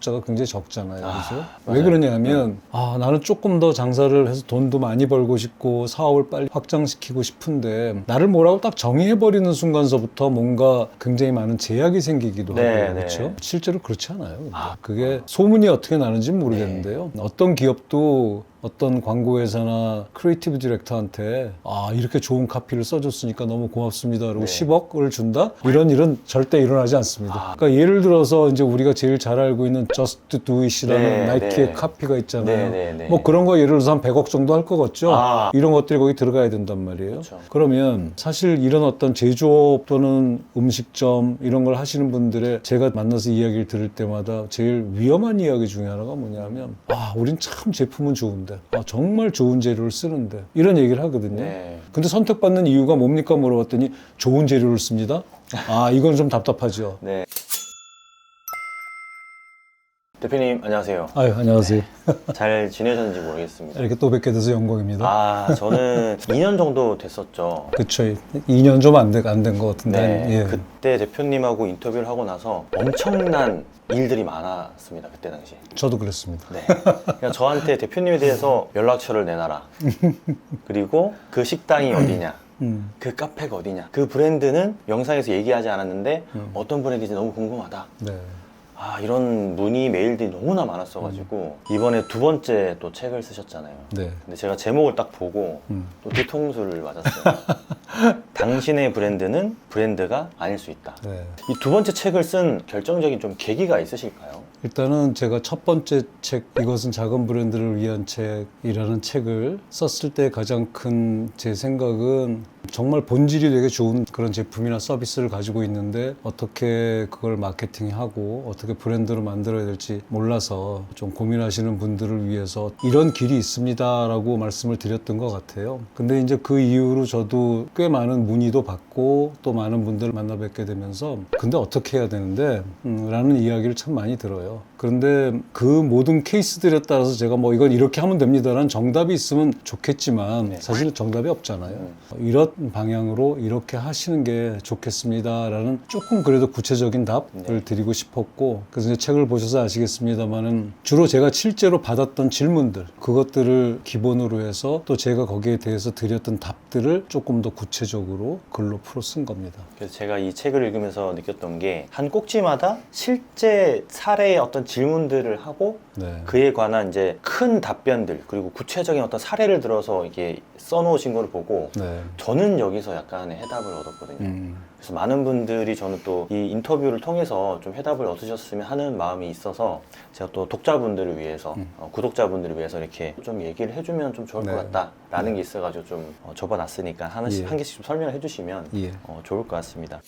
숫자가 굉장히 적잖아요. 아, 그죠? 맞아요. 왜 그러냐면 아, 나는 조금 더 장사를 해서 돈도 많이 벌고 싶고 사업을 빨리 확장시키고 싶은데 나를 뭐라고 딱 정의해 버리는 순간서부터 뭔가 굉장히 많은 제약이 생기기도 네, 하고 네. 그렇죠. 실제로 그렇지 않아요. 아. 그게 소문이 어떻게 나는지 는 모르겠는데요. 어떤 기업도 어떤 광고회사나 크리에이티브 디렉터한테 아 이렇게 좋은 카피를 써줬으니까 너무 고맙습니다. 그리고 네. 10억을 준다? 이런 일은 절대 일어나지 않습니다. 아. 그러니까 예를 들어서 이제 우리가 제일 잘 알고 있는 Just Do It이라는 네, 나이키의 네. 카피가 있잖아요. 네, 네, 네. 뭐 그런 거 예를 들어서 한 100억 정도 할 것 같죠. 아. 이런 것들이 거기 들어가야 된단 말이에요. 그렇죠. 그러면 사실 이런 어떤 제조업 또는 음식점 이런 걸 하시는 분들의 제가 만나서 이야기를 들을 때마다 제일 위험한 이야기 중에 하나가 뭐냐면 아, 우린 참 제품은 좋은데 아, 정말 좋은 재료를 쓰는데 이런 얘기를 하거든요. 네. 근데 선택받는 이유가 뭡니까 물어봤더니 좋은 재료를 씁니다. 아, 이건 좀 답답하죠. 네. 대표님 안녕하세요. 아유, 안녕하세요. 잘 지내셨는지 모르겠습니다. 이렇게 또 뵙게 돼서 영광입니다. 아 저는 2년 정도 됐었죠. 그쵸. 2년 좀 안 된 것 같은데. 네. 예. 그때 대표님하고 인터뷰를 하고 나서 엄청난 일들이 많았습니다. 그때 당시. 저도 그랬습니다. 네. 그냥 저한테 대표님에 대해서 연락처를 내놔라. 그리고 그 식당이 어디냐. 음. 그 카페가 어디냐. 그 브랜드는 영상에서 얘기하지 않았는데 음. 어떤 브랜드인지 너무 궁금하다. 네. 아 이런 문의 메일들이 너무나 많았어가지고 이번에 두 번째 또 책을 쓰셨잖아요. 네. 근데 제가 제목을 딱 보고 음. 또 뒤통수를 맞았어요. 당신의 브랜드는 브랜드가 아닐 수 있다. 네. 이 두 번째 책을 쓴 결정적인 좀 계기가 있으실까요? 일단은 제가 첫 번째 책 이것은 작은 브랜드를 위한 책이라는 책을 썼을 때 가장 큰 제 생각은 정말 본질이 되게 좋은 그런 제품이나 서비스를 가지고 있는데 어떻게 그걸 마케팅하고 어떻게 브랜드로 만들어야 될지 몰라서 좀 고민하시는 분들을 위해서 이런 길이 있습니다라고 말씀을 드렸던 것 같아요. 근데 이제 그 이후로 저도 꽤 많은 문의도 받고 또 많은 분들을 만나 뵙게 되면서 근데 어떻게 해야 되는데 음, 라는 이야기를 참 많이 들어요. 그런데 그 모든 케이스들에 따라서 제가 뭐 이건 이렇게 하면 됩니다라는 정답이 있으면 좋겠지만 네. 사실 정답이 없잖아요. 음. 이런 방향으로 이렇게 하시는 게 좋겠습니다라는 조금 그래도 구체적인 답을 네. 드리고 싶었고 그래서 이제 책을 보셔서 아시겠습니다만은 주로 제가 실제로 받았던 질문들 그것들을 기본으로 해서 또 제가 거기에 대해서 드렸던 답들을 조금 더 구체적으로 글로 풀어 쓴 겁니다. 그래서 제가 이 책을 읽으면서 느꼈던 게 한 꼭지마다 실제 사례의 어떤 질문들을 하고 네. 그에 관한 이제 큰 답변들 그리고 구체적인 어떤 사례를 들어서 이게 써놓으신 걸 보고 네. 저는 여기서 약간의 해답을 얻었거든요. 음, 그래서 많은 분들이 저는 또 이 인터뷰를 통해서 좀 해답을 얻으셨으면 하는 마음이 있어서 제가 또 독자분들을 위해서 음. 어, 구독자분들을 위해서 이렇게 좀 얘기를 해주면 좀 좋을 네. 것 같다라는 게 있어가지고 좀 어, 접어놨으니까 하나씩 예. 한 개씩 좀 설명을 해주시면 예. 어, 좋을 것 같습니다.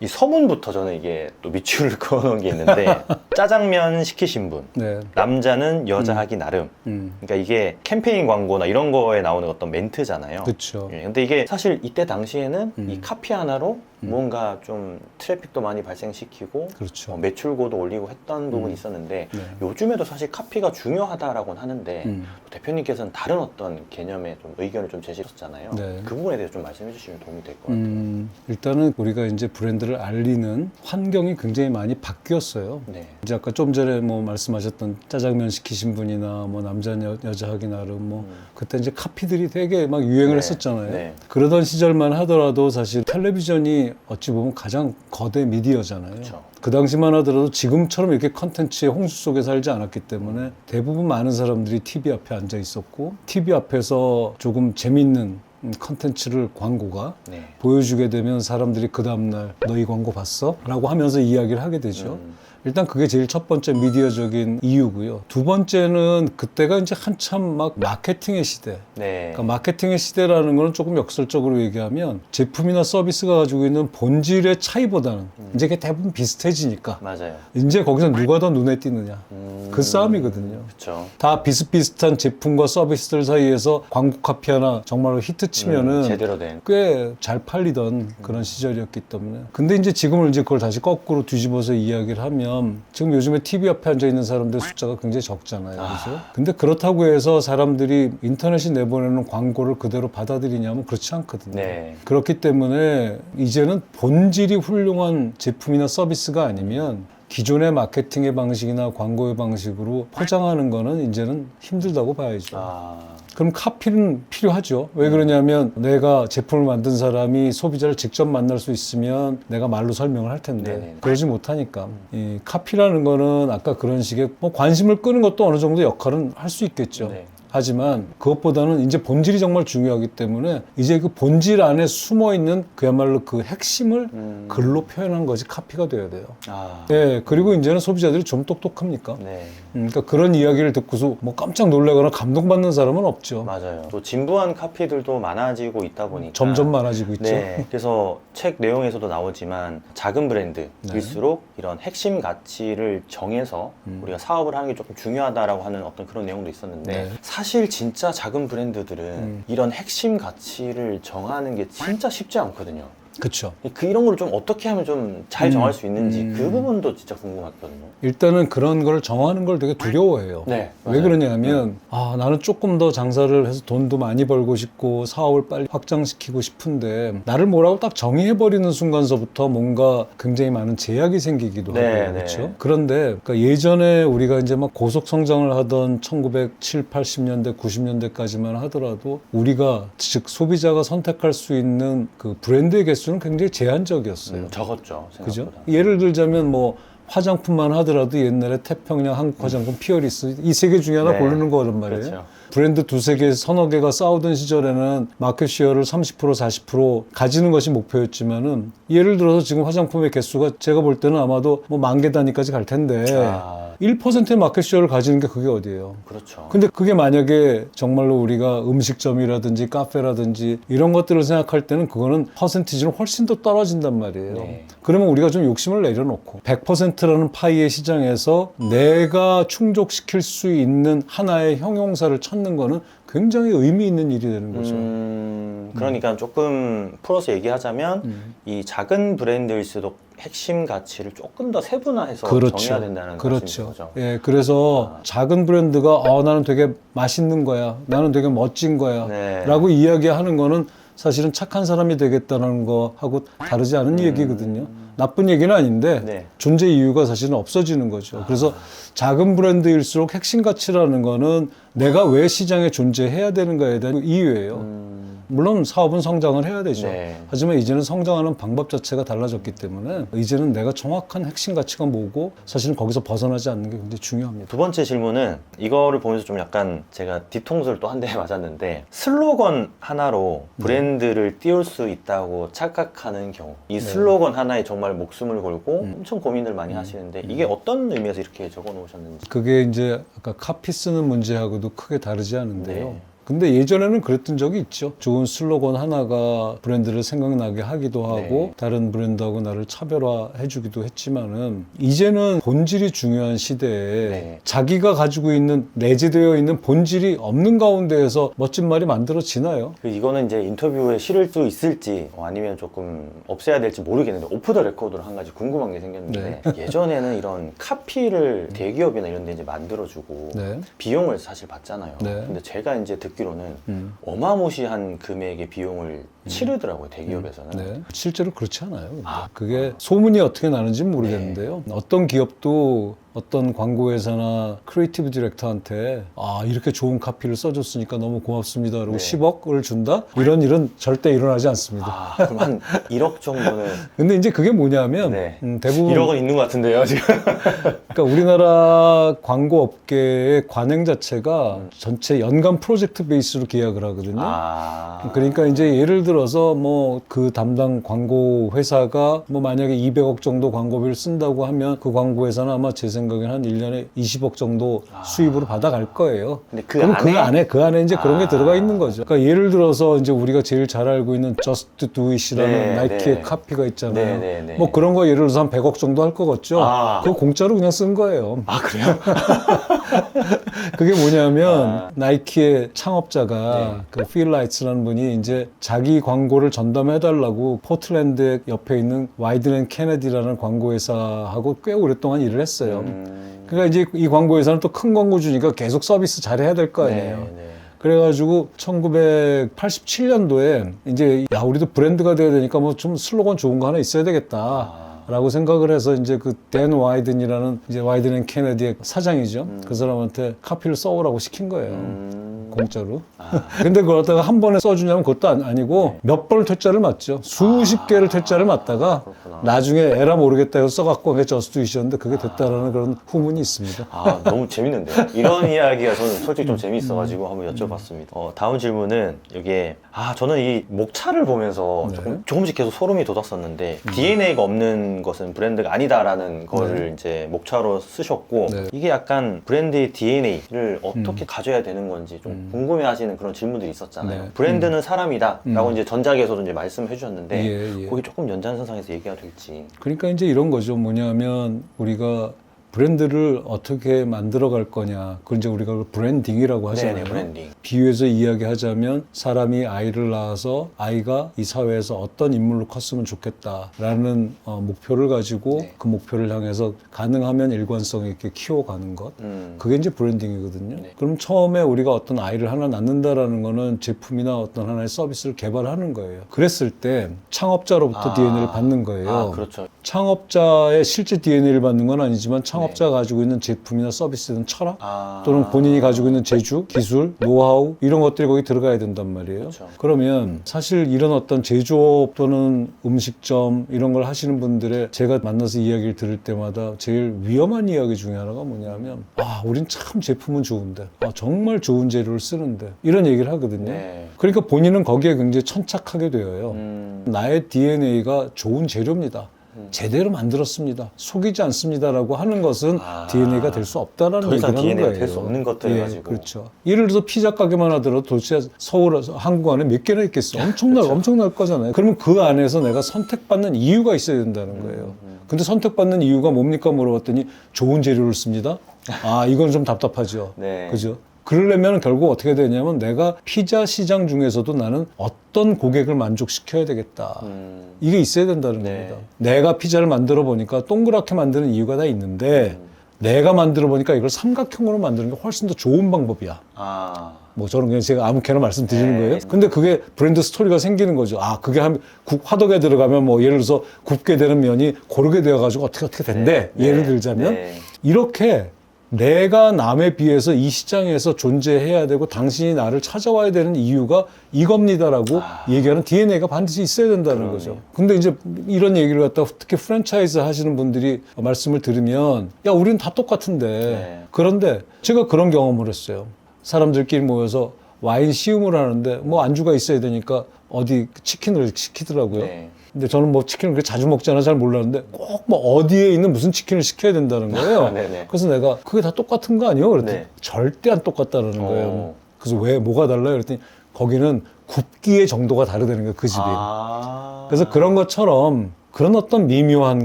이 서문부터 저는 이게 또 밑줄을 그어놓은 게 있는데 짜장면 시키신 분 네. 남자는 여자 음. 하기 나름 음, 그러니까 이게 캠페인 광고나 이런 거에 나오는 어떤 멘트잖아요. 그렇죠. 예, 근데 이게 사실 이때 당시에는 음. 이 카피 하나로 음. 뭔가 좀 트래픽도 많이 발생시키고 그렇죠. 어, 매출고도 올리고 했던 부분이 음. 있었는데 네. 요즘에도 사실 카피가 중요하다라고는 하는데 음. 대표님께서는 다른 어떤 개념의 좀 의견을 좀 제시했잖아요. 네. 그 부분에 대해서 좀 말씀해 주시면 도움이 될 것 같아요. 음, 일단은 우리가 이제 브랜드를 알리는 환경이 굉장히 많이 바뀌었어요. 네. 이제 아까 좀 전에 뭐 말씀하셨던 짜장면 시키신 분이나 뭐 남자 여, 여자 하기 나름 뭐 음. 그때 이제 카피들이 되게 막 유행을 네, 했었잖아요. 네. 그러던 시절만 하더라도 사실 텔레비전이 어찌 보면 가장 거대 미디어잖아요. 그렇죠. 그 당시만 하더라도 지금처럼 이렇게 컨텐츠의 홍수 속에 살지 않았기 때문에 대부분 많은 사람들이 TV 앞에 앉아 있었고 TV 앞에서 조금 재밌는 음, 컨텐츠를 광고가 네. 보여주게 되면 사람들이 그 다음날 너이 광고 봤어? 라고 하면서 이야기를 하게 되죠. 음. 일단 그게 제일 첫 번째 미디어적인 이유고요. 두 번째는 그때가 이제 한참 막 마케팅의 시대. 네. 그러니까 마케팅의 시대라는 거는 조금 역설적으로 얘기하면 제품이나 서비스가 가지고 있는 본질의 차이보다는 음. 이제 그게 대부분 비슷해지니까 맞아요. 이제 거기서 누가 더 눈에 띄느냐 음. 그 싸움이거든요. 그렇죠. 다 비슷비슷한 제품과 서비스들 사이에서 광고 카피 하나 정말로 히트 치면은 제대로 된. 꽤 잘 팔리던 그런 시절이었기 때문에 근데 이제 지금을 이제 그걸 다시 거꾸로 뒤집어서 이야기를 하면 보면 지금 요즘에 TV 앞에 앉아 있는 사람들 숫자가 굉장히 적잖아요. 그죠? 근데 그렇다고 해서 사람들이 인터넷이 내보내는 광고를 그대로 받아들이냐면 그렇지 않거든요. 네. 그렇기 때문에 이제는 본질이 훌륭한 제품이나 서비스가 아니면 기존의 마케팅의 방식이나 광고의 방식으로 포장하는 거는 이제는 힘들다고 봐야죠. 아, 그럼 카피는 필요하죠. 왜 그러냐면 내가 제품을 만든 사람이 소비자를 직접 만날 수 있으면 내가 말로 설명을 할 텐데 네네. 그러지 못하니까 이 카피라는 거는 아까 그런 식의 뭐 관심을 끄는 것도 어느 정도 역할은 할 수 있겠죠. 네. 하지만 그것보다는 이제 본질이 정말 중요하기 때문에 이제 그 본질 안에 숨어 있는 그야말로 그 핵심을 음. 글로 표현한 것이 카피가 돼야 돼요. 아, 예, 그리고 이제는 소비자들이 좀 똑똑합니까? 네. 음, 그러니까 그런 이야기를 듣고서 뭐 깜짝 놀라거나 감동받는 사람은 없죠. 맞아요. 또 진부한 카피들도 많아지고 있다 보니까 점점 많아지고 있죠. 네. 그래서 책 내용에서도 나오지만 작은 브랜드일수록 이런 핵심 가치를 정해서 음. 우리가 사업을 하는 게 조금 중요하다라고 하는 어떤 그런 내용도 있었는데 네. 사실 진짜 작은 브랜드들은 음. 이런 핵심 가치를 정하는 게 진짜 쉽지 않거든요. 그렇죠. 그 이런 거를 좀 어떻게 하면 좀잘 음. 정할 수 있는지 음. 그 부분도 진짜 궁금했거든요. 일단은 그런 걸 정하는 걸 되게 두려워해요. 네. 왜 맞아요. 그러냐면 아 나는 조금 더 장사를 해서 돈도 많이 벌고 싶고 사업을 빨리 확장시키고 싶은데 나를 뭐라고 딱 정의해 버리는 순간서부터 뭔가 굉장히 많은 제약이 생기기도 네, 하고 네. 그렇죠. 그런데 그러니까 예전에 우리가 이제 막 고속 성장을 하던 1970, 80년대, 90년대까지만 하더라도 우리가 즉 소비자가 선택할 수 있는 그 브랜드의 개수는 굉장히 제한적이었어요. 음, 적었죠. 그죠? 생각보다. 예를 들자면 뭐 화장품만 하더라도 옛날에 태평양 한국 화장품 피어리스 이 세 개 중에 하나 네. 고르는 거란 말이에요. 그렇죠. 브랜드 두세 개, 서너 개가 싸우던 시절에는 마켓 시어를 30% 40% 가지는 것이 목표였지만은 예를 들어서 지금 화장품의 개수가 제가 볼 때는 아마도 뭐 만 개 단위까지 갈 텐데 아, 1%의 마켓 시어를 가지는 게 그게 어디예요? 그렇죠. 근데 그게 만약에 정말로 우리가 음식점이라든지 카페라든지 이런 것들을 생각할 때는 그거는 퍼센티지는 훨씬 더 떨어진단 말이에요. 네. 그러면 우리가 좀 욕심을 내려놓고 100%라는 파이의 시장에서 내가 충족시킬 수 있는 하나의 형용사를 찾는 거는 굉장히 의미 있는 일이 되는 거죠. 음, 그러니까 조금 풀어서 얘기하자면 음. 이 작은 브랜드일수록 핵심 가치를 조금 더 세분화해서 그렇죠. 정해야 된다는 그렇죠. 거죠. 예, 그래서 아. 작은 브랜드가 어, 나는 되게 맛있는 거야. 나는 되게 멋진 거야. 네. 라고 이야기하는 거는 사실은 착한 사람이 되겠다는 거하고 다르지 않은 음. 얘기거든요. 나쁜 얘기는 아닌데 네. 존재 이유가 사실은 없어지는 거죠. 그래서 작은 브랜드일수록 핵심 가치라는 거는 내가 왜 시장에 존재해야 되는가에 대한 이유예요. 음, 물론 사업은 성장을 해야 되죠. 네. 하지만 이제는 성장하는 방법 자체가 달라졌기 때문에 이제는 내가 정확한 핵심 가치가 뭐고 사실은 거기서 벗어나지 않는 게 굉장히 중요합니다. 두 번째 질문은 이거를 보면서 좀 약간 제가 뒤통수를 또 한 대 맞았는데 슬로건 하나로 네. 브랜드를 띄울 수 있다고 착각하는 경우 이 슬로건 하나에 정말 목숨을 걸고 음. 엄청 고민을 많이 하시는데 이게 어떤 의미에서 이렇게 적어 놓으셨는지 그게 이제 아까 카피 쓰는 문제하고도 크게 다르지 않은데요. 네. 근데 예전에는 그랬던 적이 있죠. 좋은 슬로건 하나가 브랜드를 생각나게 하기도 하고 네. 다른 브랜드하고 나를 차별화해 주기도 했지만은 이제는 본질이 중요한 시대에 네. 자기가 가지고 있는 내재되어 있는 본질이 없는 가운데에서 멋진 말이 만들어지나요? 그 이거는 이제 인터뷰에 실을 수 있을지 어, 아니면 조금 없애야 될지 모르겠는데 오프 더 레코드로 한 가지 궁금한 게 생겼는데 네. 예전에는 이런 카피를 대기업이나 이런 데 이제 만들어주고 네. 비용을 사실 받잖아요. 네. 근데 제가 이제 듣기로는 음. 어마무시한 금액의 비용을 치르더라고요 대기업에서는. 네. 실제로 그렇지 않아요. 근데. 아. 그게 소문이 어떻게 나는지 는 모르겠는데요. 어떤 기업도 어떤 광고회사나 크리에이티브 디렉터한테 아 이렇게 좋은 카피를 써줬으니까 너무 고맙습니다. 그리고 네. 10억을 준다? 이런 일은 절대 일어나지 않습니다. 아 그럼 한 1억 정도는 근데 이제 그게 뭐냐면 네. 음, 대부분 1억은 있는 것 같은데요 지금. 그러니까 우리나라 광고 업계의 관행 자체가 음. 전체 연간 프로젝트 베이스로 계약을 하거든요. 아 그러니까 이제 예를 들어서 뭐 그 담당 광고 회사가 뭐 만약에 200억 정도 광고비를 쓴다고 하면 그 광고 회사는 아마 제생 각엔 한 1년에 20억 정도 아. 수입으로 받아갈 거예요. 근데 그 그럼 안에 그 안에 그 안에 이제 그런 게 아. 들어가 있는 거죠. 그러니까 예를 들어서 이제 우리가 제일 잘 알고 있는 Just Do It이라는 네, 나이키의 네. 카피가 있잖아요. 네, 네, 네. 뭐 그런 거 예를 들어서 한 100억 정도 할것 같죠. 아. 그거 공짜로 그냥 쓴 거예요. 아 그래요? 그게 뭐냐면 아. 나이키의 창업자가 네. 그 필라이츠라는 분이 이제 자기 광고를 전담해달라고 포틀랜드 옆에 있는 와이드앤 케네디라는 광고 회사하고 꽤 오랫동안 일을 했어요. 음. 그러니까 이제 이 광고 회사는 또 큰 광고 주니까 계속 서비스 잘 해야 될 거 아니에요. 네, 네. 그래가지고 1987년도에 이제 야 우리도 브랜드가 돼야 되니까 뭐 좀 슬로건 좋은 거 하나 있어야 되겠다. 아. 라고 생각을 해서 이제 그 댄 와이든이라는 이제 와이든 앤 케네디의 사장이죠. 그 사람한테 카피를 써오라고 시킨 거예요. 음. 공짜로. 아. 근데 그걸 갖다가 한 번에 써주냐면 그것도 아니- 아니 고 몇 번을 퇴짜를 맞죠. 수십 개를 퇴짜를 맞다가. 나중에 에라 모르겠다 해서 써갖고 그게 저스트이셨는데 그게 됐다라는 그런 후문이 있습니다. 아, 너무 재밌는데요? 이런 이야기가 저는 솔직히 좀 재밌어가지고 한번 여쭤봤습니다. 어, 다음 질문은 여기에, 아, 저는 이 목차를 보면서 네. 조금, 조금씩 계속 소름이 돋았었는데, DNA가 없는 것은 브랜드가 아니다라는 거를 이제 목차로 쓰셨고, 네. 이게 약간 브랜드의 DNA를 어떻게 가져야 되는 건지 좀 궁금해 하시는 그런 질문들이 있었잖아요. 네. 브랜드는 사람이다. 라고 음. 이제 전작에서도 이제 말씀해 주셨는데, 예, 예. 거기 조금 연장선상에서 얘기가 될지. 그러니까 이제 이런 거죠. 뭐냐면 우리가 브랜드를 어떻게 만들어 갈 거냐. 그걸 이제 우리가 그걸 브랜딩이라고 하잖아요. 네네, 브랜딩. 비유해서 이야기하자면 사람이 아이를 낳아서 아이가 이 사회에서 어떤 인물로 컸으면 좋겠다라는 어, 목표를 가지고 네. 그 목표를 향해서 가능하면 일관성 있게 키워가는 것. 음. 그게 이제 브랜딩이거든요. 네. 그럼 처음에 우리가 어떤 아이를 하나 낳는다라는 거는 제품이나 어떤 하나의 서비스를 개발하는 거예요. 그랬을 때 창업자로부터 아. DNA를 받는 거예요. 아, 그렇죠. 창업자의 실제 DNA를 받는 건 아니지만 창업자가 가지고 있는 제품이나 서비스는 철학 아. 또는 본인이 가지고 있는 재주, 기술, 노하우 이런 것들이 거기 들어가야 된단 말이에요. 그렇죠. 그러면 사실 이런 어떤 제조업 또는 음식점 이런 걸 하시는 분들의 제가 만나서 이야기를 들을 때마다 제일 위험한 이야기 중에 하나가 뭐냐면 아, 우린 참 제품은 좋은데 아, 정말 좋은 재료를 쓰는데 이런 얘기를 하거든요. 네. 그러니까 본인은 거기에 굉장히 천착하게 되어요. 음. 나의 DNA가 좋은 재료입니다. 음. 제대로 만들었습니다. 속이지 않습니다라고 하는 것은 아. DNA가 될 수 없다라는 더 이상 얘기를 하는 DNA 가 거예요. 될 수 없는 것들을 예, 가지고. 그렇죠. 예를 들어서 피자 가게만 하더라도 도대체 서울, 한국 안에 몇 개나 있겠어? 엄청날, 그렇죠. 엄청날 거잖아요. 그러면 그 안에서 내가 선택받는 이유가 있어야 된다는 거예요. 음. 근데 선택받는 이유가 뭡니까 물어봤더니 좋은 재료를 씁니다. 아, 이건 좀 답답하죠. 네. 그죠? 그러려면 결국 어떻게 되냐면 내가 피자 시장 중에서도 나는 어떤 고객을 만족시켜야 되겠다. 음. 이게 있어야 된다는 네. 겁니다. 내가 피자를 만들어 보니까 동그랗게 만드는 이유가 다 있는데 음. 내가 만들어 보니까 이걸 삼각형으로 만드는 게 훨씬 더 좋은 방법이야. 아. 뭐 저는 그냥 제가 아무렇게나 말씀드리는 네. 거예요. 근데 그게 브랜드 스토리가 생기는 거죠. 아, 그게 한 국 화덕에 들어가면 뭐 예를 들어서 굽게 되는 면이 고르게 되어 가지고 어떻게 어떻게 된대. 네. 예를 네. 들자면 네. 이렇게 내가 남에 비해서 이 시장에서 존재해야 되고 당신이 나를 찾아와야 되는 이유가 이겁니다라고 아. 얘기하는 DNA가 반드시 있어야 된다는 그러네요. 거죠. 근데 이제 이런 얘기를 갖다 특히 프랜차이즈 하시는 분들이 말씀을 들으면 야, 우리는 다 똑같은데. 네. 그런데 제가 그런 경험을 했어요. 사람들끼리 모여서 와인 시음을 하는데 뭐 안주가 있어야 되니까 어디 치킨을 시키더라고요. 네. 근데 저는 뭐 치킨을 그렇게 자주 먹잖아 잘 몰랐는데 꼭 뭐 어디에 있는 무슨 치킨을 시켜야 된다는 거예요. 네네. 그래서 내가 그게 다 똑같은 거 아니에요? 그랬더니 네. 절대 안 똑같다는 거예요. 어. 그래서 왜 뭐가 달라요? 그랬더니 거기는 굽기의 정도가 다르다는 거예요. 그 집이. 아. 그래서 그런 것처럼 그런 어떤 미묘한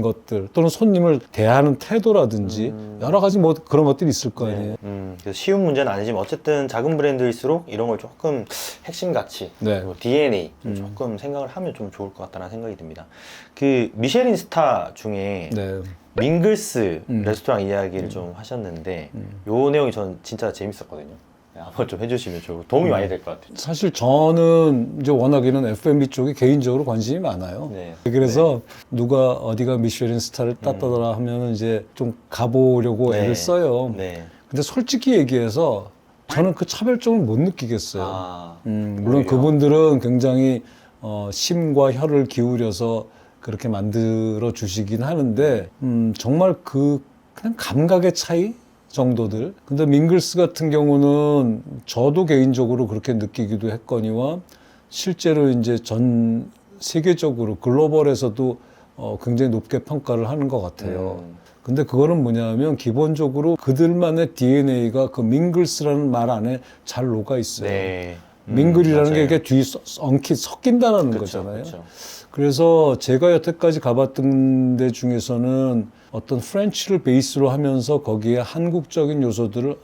것들 또는 손님을 대하는 태도라든지 음. 여러 가지 뭐 그런 것들이 있을 거 아니에요. 네. 음, 그래서 쉬운 문제는 아니지만 어쨌든 작은 브랜드일수록 이런 걸 조금 핵심 가치, 네. 그리고 DNA 좀 음. 조금 생각을 하면 좀 좋을 것 같다는 생각이 듭니다. 그 미쉐린 스타 중에 네. 밍글스 음. 레스토랑 이야기를 좀 하셨는데 음. 요 내용이 전 진짜 재밌었거든요. 네, 한번 좀 해주시면 좀 도움이 음. 많이 될 것 같아요. 사실 저는 이제 워낙에는 F&B 쪽에 개인적으로 관심이 많아요. 네. 그래서 누가 어디가 미쉐린 스타를 땄다더라 하면은 이제 좀 가보려고 네. 애를 써요. 네. 근데 솔직히 얘기해서 저는 그 차별점을 못 느끼겠어요. 아, 음, 물론 오히려. 그분들은 굉장히 어, 심과 혀를 기울여서 그렇게 만들어 주시긴 하는데 음, 정말 그 그냥 감각의 차이 정도들. 근데 밍글스 같은 경우는 저도 개인적으로 그렇게 느끼기도 했거니와 실제로 이제 전 세계적으로 글로벌에서도 어, 굉장히 높게 평가를 하는 것 같아요. 음. 근데 그거는 뭐냐면 기본적으로 그들만의 DNA가 그 밍글스라는 말 안에 잘 녹아 있어요. 네. 음, 밍글이라는 게 맞아요. 이게 뒤 서- 엉키 섞인다는 그쵸, 거잖아요. 그쵸. 그래서 제가 여태까지 가봤던 데 중에서는 어떤 프렌치를 베이스로 하면서 거기에 한국적인 요소들을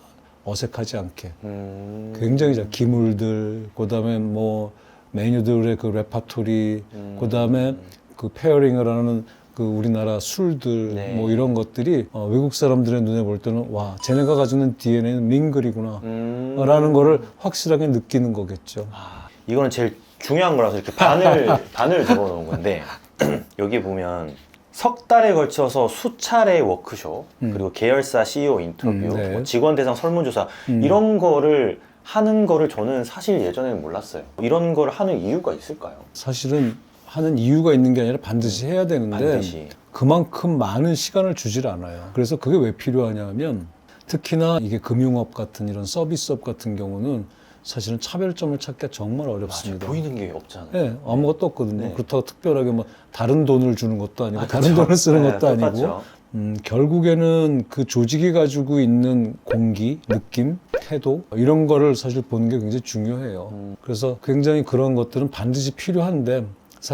어색하지 않게 음. 굉장히 잘 기물들 그다음에 뭐 메뉴들의 그 레파토리 음. 그다음에 그 페어링을 하는 그 우리나라 술들 네. 뭐 이런 것들이 어, 외국 사람들의 눈에 볼 때는 와 쟤네가 가지고 있는 DNA는 밍글이구나 음. 라는 거를 확실하게 느끼는 거겠죠. 아, 이거는 제일 중요한 거라서 이렇게 반을 반을 적어놓은 건데 여기 보면 석 달에 걸쳐서 수차례 워크숍 음. 그리고 계열사 CEO 인터뷰, 음, 네. 뭐 직원 대상 설문조사 음. 이런 거를 하는 거를 저는 사실 예전에는 몰랐어요. 이런 거를 하는 이유가 있을까요? 사실은 하는 이유가 있는 게 아니라 반드시 해야 되는데 반드시. 그만큼 많은 시간을 주질 않아요. 그래서 그게 왜 필요하냐면 특히나 이게 금융업 같은 이런 서비스업 같은 경우는 사실은 차별점을 찾기가 정말. 어렵습니다. 보이는 게 없잖아요. 네, 아무것도 없거든요. 네. 그렇다고 특별하게 뭐 다른 돈을 주는 것도 아니고 아, 다른 그쵸. 돈을 쓰는 네, 것도 아니고 똑같죠. 음, 결국에는 그 조직이 가지고 있는 공기, 느낌, 태도 이런 거를 사실 보는 게 굉장히 중요해요. 음. 그래서 굉장히 그런 것들은 반드시 필요한데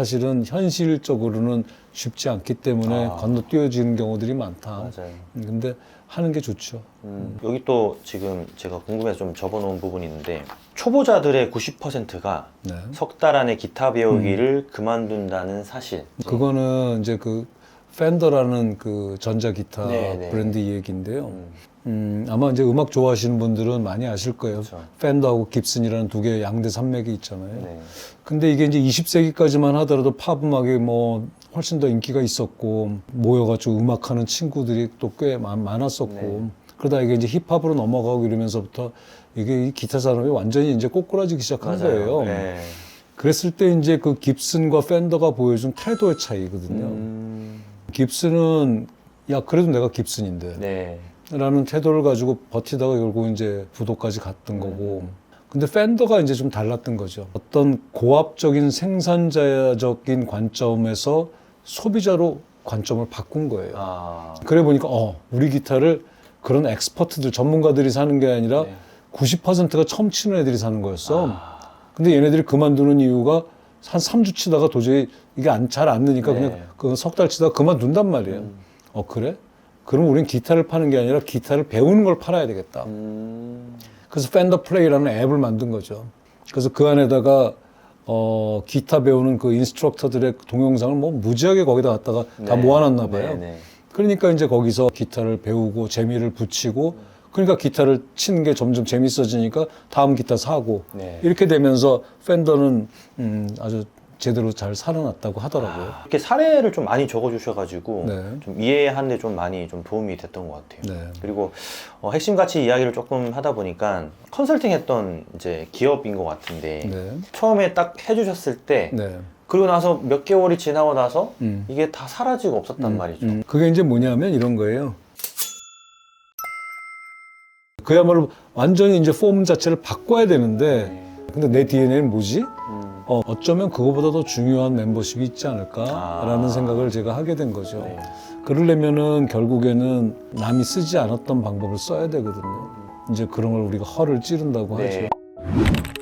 사실은 현실적으로는 쉽지 않기 때문에 아. 건너뛰어지는 경우들이 많다. 맞아요. 음, 근데 하는 게 좋죠. 음, 여기 또 지금 제가 궁금해서 좀 접어놓은 부분이 있는데 초보자들의 90%가 네. 석 달 안에 기타 배우기를 그만둔다는 사실. 그거는 이제 그 팬더라는 그 전자 기타 네, 네. 브랜드 얘기인데요. 음, 음, 아마 이제 음악 좋아하시는 분들은 많이 아실 거예요. 그렇죠. 팬더하고 깁슨이라는 두 개의 양대 산맥이 있잖아요. 네. 근데 이게 이제 20세기까지만 하더라도 팝 음악이 뭐 훨씬 더 인기가 있었고 모여가지고 음악하는 친구들이 또 꽤 많았었고 네. 그러다 이게 이제 힙합으로 넘어가고 이러면서부터 이게 이 기타 산업이 완전히 이제 꼬꾸라지기 시작한 거예요. 네. 그랬을 때 이제 그 깁슨과 팬더가 보여준 태도의 차이거든요. 음, 깁슨은 야 그래도 내가 깁슨인데 네. 라는 태도를 가지고 버티다가 결국 이제 부도까지 갔던 음. 거고. 근데 팬더가 이제 좀 달랐던 거죠. 어떤 고압적인 생산자적인 관점에서 소비자로 관점을 바꾼 거예요. 아, 그래 보니까 어, 우리 기타를 그런 엑스퍼트들, 전문가들이 사는 게 아니라 네. 90%가 처음 치는 애들이 사는 거였어. 아, 근데 얘네들이 그만두는 이유가 한 3주 치다가 도저히 이게 잘안 느니까 네. 그냥 그 석 달 치다가 그만둔단 말이에요. 음. 어, 그래? 그럼 우린 기타를 파는 게 아니라 기타를 배우는 걸 팔아야 되겠다. 음, 그래서 팬더 플레이라는 앱을 만든 거죠. 그래서 그 안에다가 어, 기타 배우는 그 인스트럭터들의 동영상을 뭐 무지하게 거기다 갖다가 다 네. 모아놨나 봐요. 네, 네. 그러니까 이제 거기서 기타를 배우고 재미를 붙이고 그러니까 기타를 치는 게 점점 재밌어지니까 다음 기타 사고 네. 이렇게 되면서 팬더는 음, 아주 제대로 잘 살아났다고 하더라고요. 아, 이렇게 사례를 좀 많이 적어주셔가지고 네. 좀 이해하는데 좀 많이 좀 도움이 됐던 것 같아요. 네. 그리고 어, 핵심 가치 이야기를 조금 하다 보니까 컨설팅했던 이제 기업인 것 같은데 네. 처음에 딱 해주셨을 때 네. 그리고 나서 몇 개월이 지나고 나서 음. 이게 다 사라지고 없었단 음, 말이죠. 음. 그게 이제 뭐냐면 이런 거예요. 그야말로 완전히 이제 폼 자체를 바꿔야 되는데 네. 근데 내 DNA는 뭐지? 음, 어, 어쩌면 그거보다 더 중요한 멤버십이 있지 않을까라는 아. 생각을 제가 하게 된 거죠. 네. 그러려면은 결국에는 남이 쓰지 않았던 방법을 써야 되거든요. 이제 그런 걸 우리가 허를 찌른다고 네. 하죠.